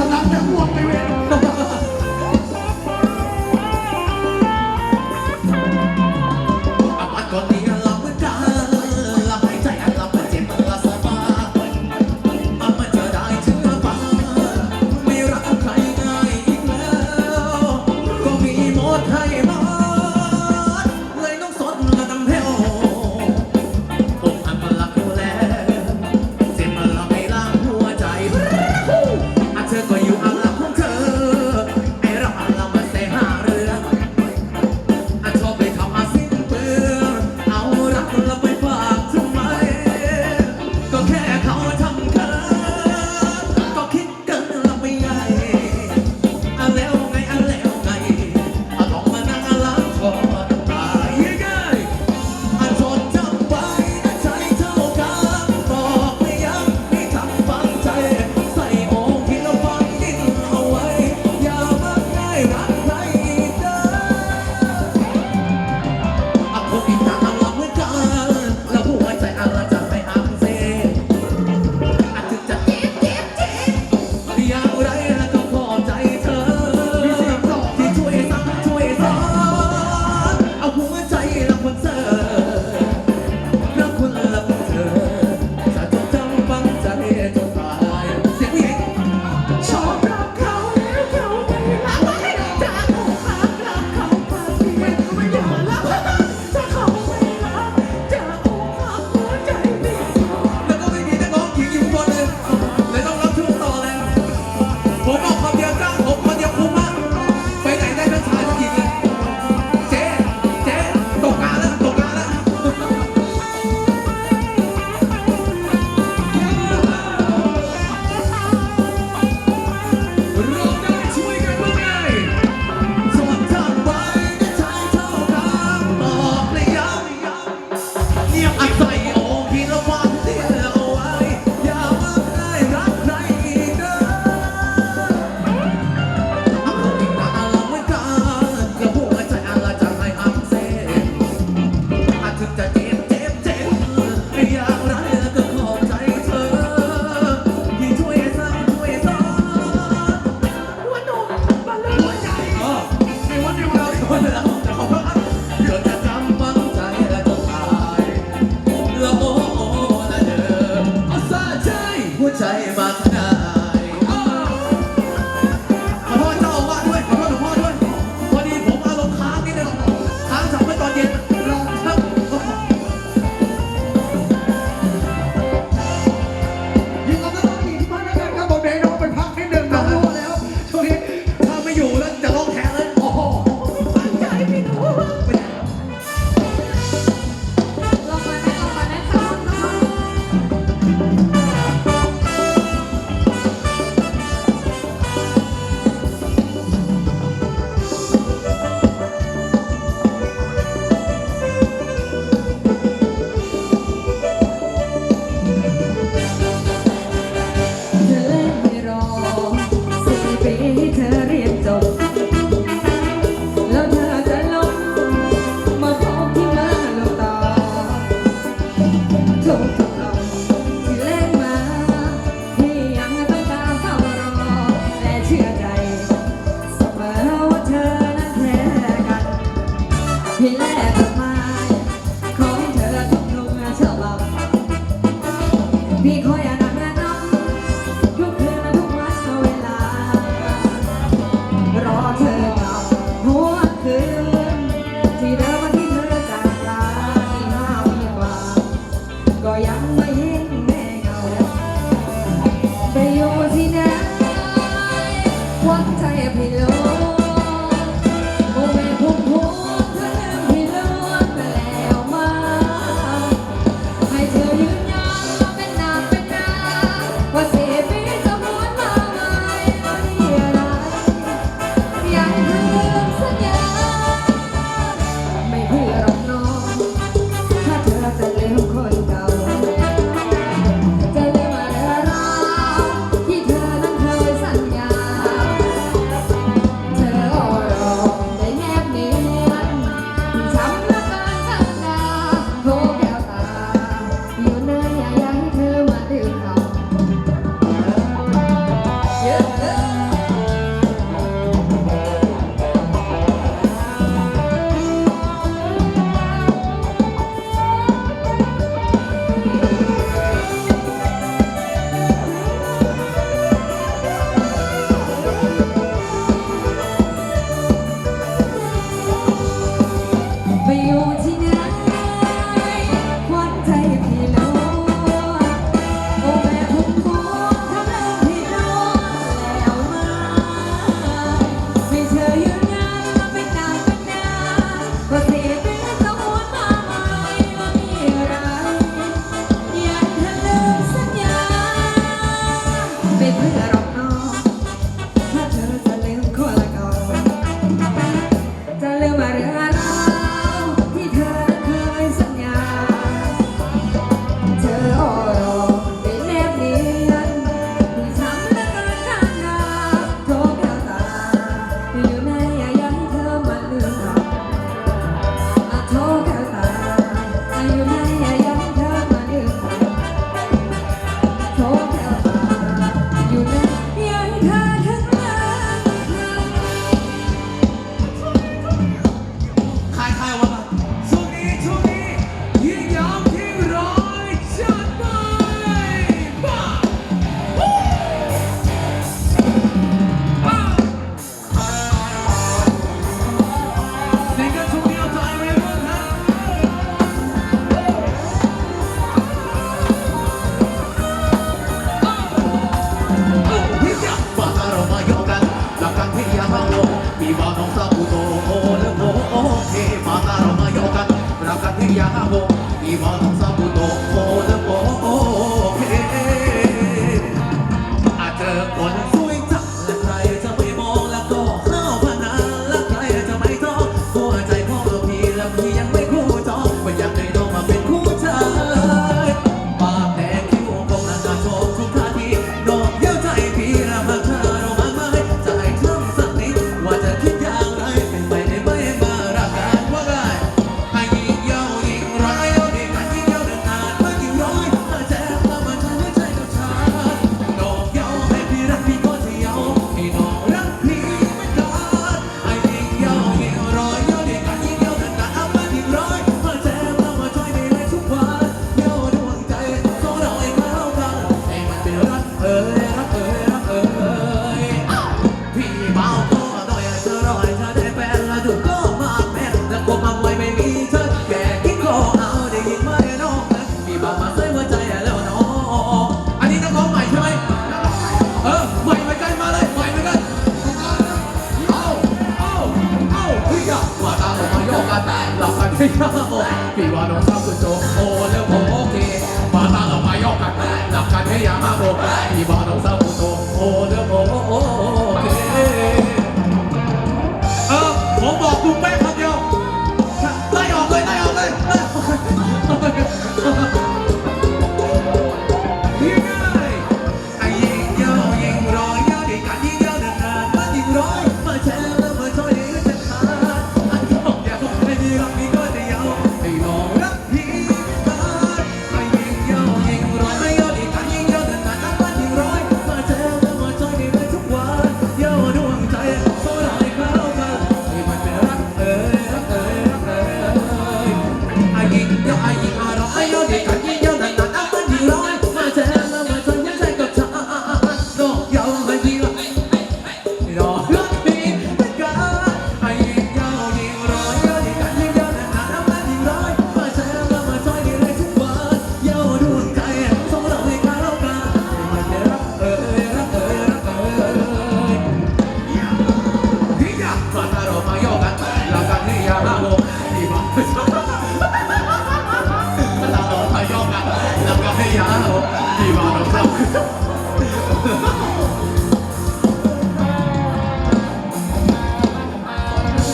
I'm not that one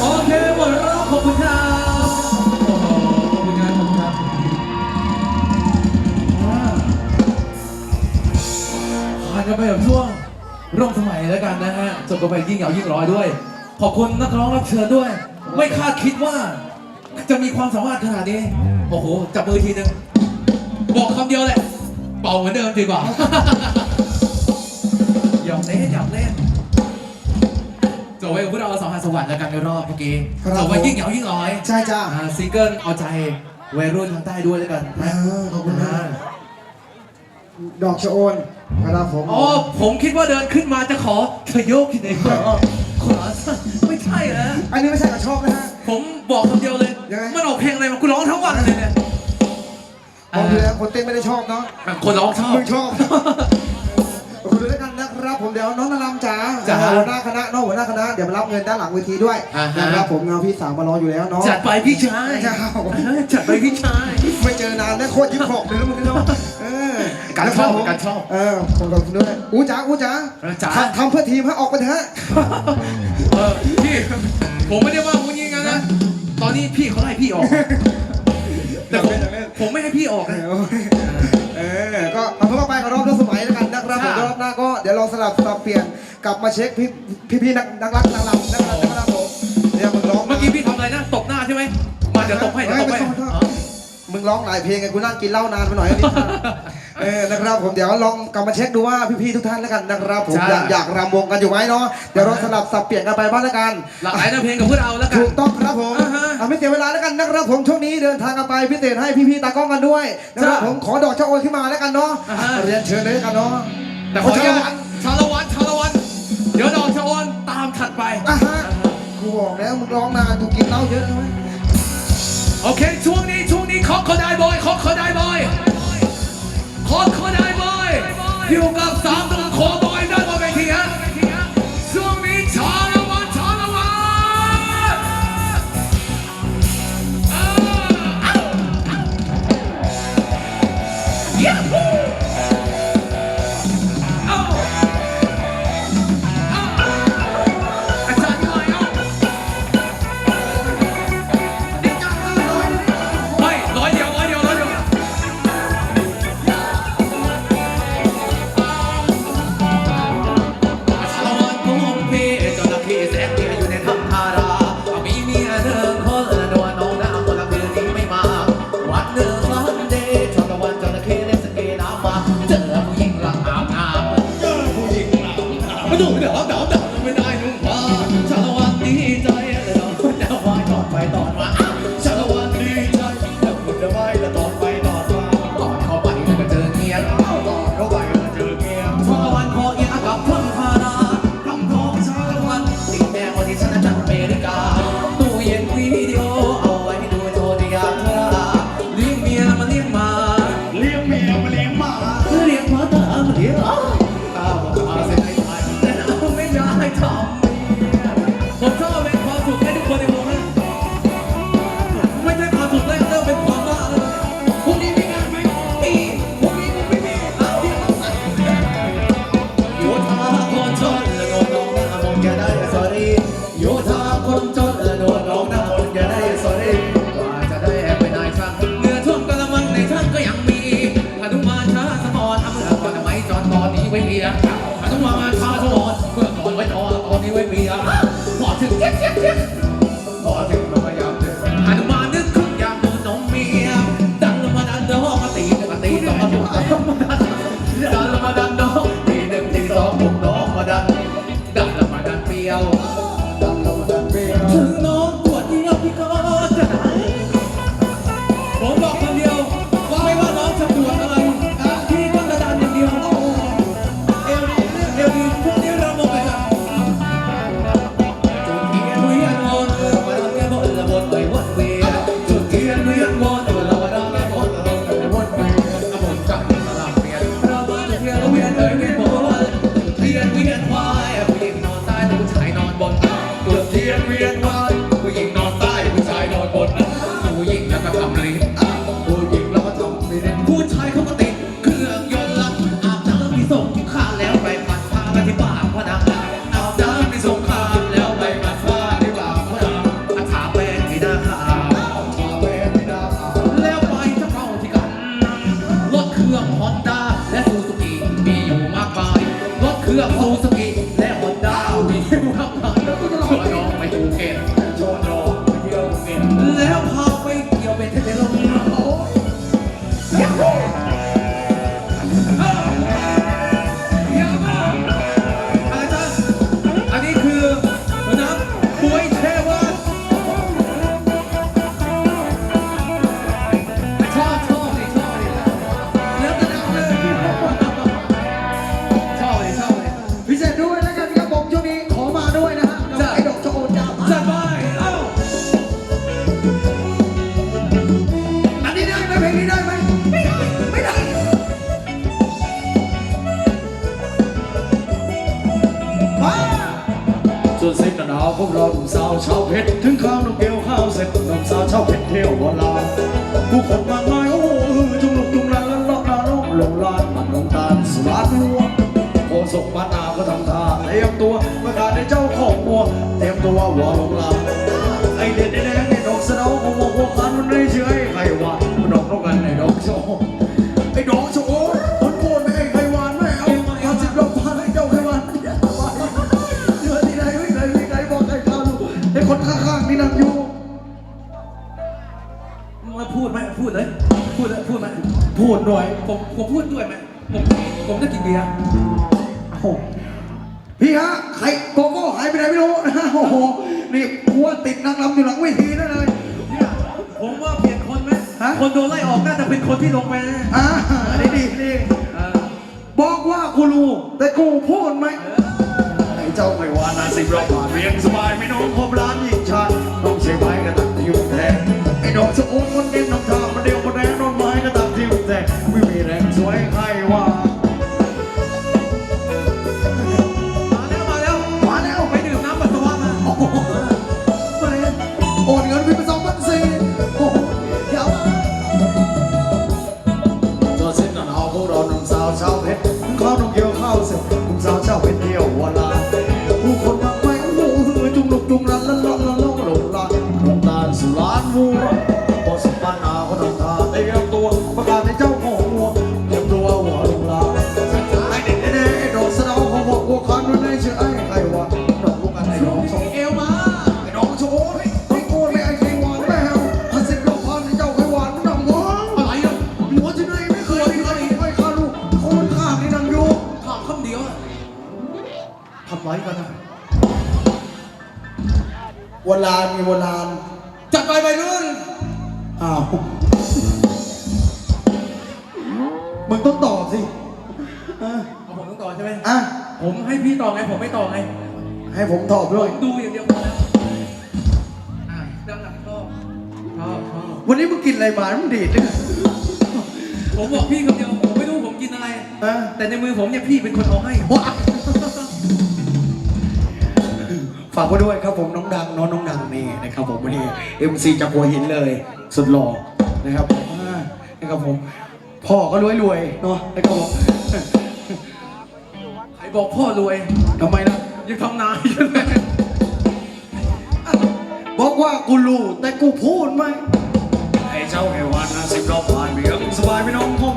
โอเคหมดแล้วขอบคุณครับโอ้โหขอบคุณครับขอบคุณครับอ่าผ่านกันไปแบบช่วงร่วมสมัยแล้วกันนะฮะจบกันไปยิ่งเหงายิ่งร้อยด้วย ขอบคุณนักร้องรับเชิญด้วย ไม่คาดคิดว่า จะมีความสามารถขนาดนี้ โอ้โห จับมือทีนึง บอกคำเดียวแหละ ป่าเหมือนเดิมดีกว่า หยอกเล่นหยอกเล่นจบไว้กับพวกเราสองพันสวรรค์แล้วกันในรอบเมื่อกี้ครับจบไว้ยิ่งเหงายิ่งร้อยใช่จ้า อ่าซิงเกิลเอาใจวัยรุ่นทางใต้ด้วยแล้วกันเออขอบคุณนะดอกชะโอนครับผม อ๋อผมคิดว่าเดินขึ้นมาจะขอเธอโยกที่ไหนขอขอไม่ใช่นะ อันนี้ไม่ใช่กระชอบนะฮะ ผมบอกคำเดียวเลย ยังไง มันออกเพลงอะไรมากูร้องทั้งวันเลยเนี่ย บอกเลยนะคนเต้นไม่ได้ชอบเนาะอ่าคนร้องชอบ มึงชอบขอบคุณด้วยกันนะครับผมเดี๋ยวน้องนารำจ๋าจ๋าหัวหน้าคณะน้องหัวหน้าคณะเดี๋ยวมารับเงินด้านหลังเวทีด้วยอ่าฮะ นะครับผมเงาพี่สาวมารออยู่แล้วเนาะ จัดไปพี่ชายเจ้า จัดไปพี่ชาย ไม่เจอนานแล้วโคตรยิ้มหอกเลยนะมึงเนาะเออการชอบนะคผมการชอบเออขอบคุณด้วยอู้จ๋าอู้จ๋าเออจ๋า ทำทำเพื่อทีมให้ออกไปเถอะเออพี่ผมไม่ได้ว่าคุณยิงกันนะ ตอนนี้พี่เขาไล่พี่ออก แต่ผมผมไม่ให้พี่ออกนะ เออ ก็เอาเพิ่มไปกับรอบรอบสมัยแล้วกันนะครับผมค่ะ รอบหน้าก็เดี๋ยวเราสลับสับเปลี่ยนกลับมาเช็คพี่พี่พี่นักนักรักนักรำนักรำนะครับผมเดี๋ยวมึงร้องเมื่อกี้พี่ทำอะไรนะตบหน้าใช่ไหมมาเดี๋ยวตบให้เดี๋ยวตบให้ไม่ต้องไม่ต้องอ๋อมึงร้องหลายเพลงไงกูนั่งกินเหล้านานไปหน่อยอันนี้เออนะครับผมเดี๋ยวลองกลับมาเช็คดูว่าพี่ๆทุกท่านแล้วกันนะครับผมจ้าอยากอยากรำวงกันอยู่ไหมเนาะเดี๋ยวเราสลับสับเปลี่ยนกันไปบ้างแล้วกันหลากหลายแนวเพลงกับพวกเราแล้วกันถูกต้องครับผม อ่าฮะ เอาไม่เสียเวลาแล้วกันนะครับผมช่วงนี้เดินทางกันไปพิเศษให้พี่ๆตากล้องกันด้วยนะครับจ้าผมขอดอกเจ้าโอนขึ้นมาแล้วกันเนาะอ่าฮะ เรียนเชิญเลยแล้วกันเนาะแต่ขอย้ำชาละวันชาละวันเดี๋ยวดอกชะออนตามถัดไป อะฮะกูบอกแล้วมึงร้องนานกูกินเหล้าเยอะใช่ไหมโอเค ช่วงนี้ช่วงนี้ขอขอได้บอยขอขอได้บอยขอขอได้บอยอยู่กับสามตัวขอบอยด้านบาวสาวเพชรขอนกโย วันนี้มึงกินอะไรมามึงดีดเลยผมบอกพี่คำเดียวผมไม่รู้ผมกินอะไรแต่ในมือผมเนี่ยพี่เป็นคนเอาให้ฝากไว้ด้วยครับผมน้องดังน้องน้องดังนี่นะครับผมวันนี้เอ็มซีจากหัวหินเลย สุดหล่อนะครับผมนะครับผมพ่อก็รวยรวยๆเนาะนะครับผมใครบอกพ่อรวยทำไมนะ ยังทำนาอยู่เลยบอกว่ากูรู้แต่กูพูดไหม เจ้าแห่งวันสิบรอบผ่านเมืองสบายพี่น้องพวก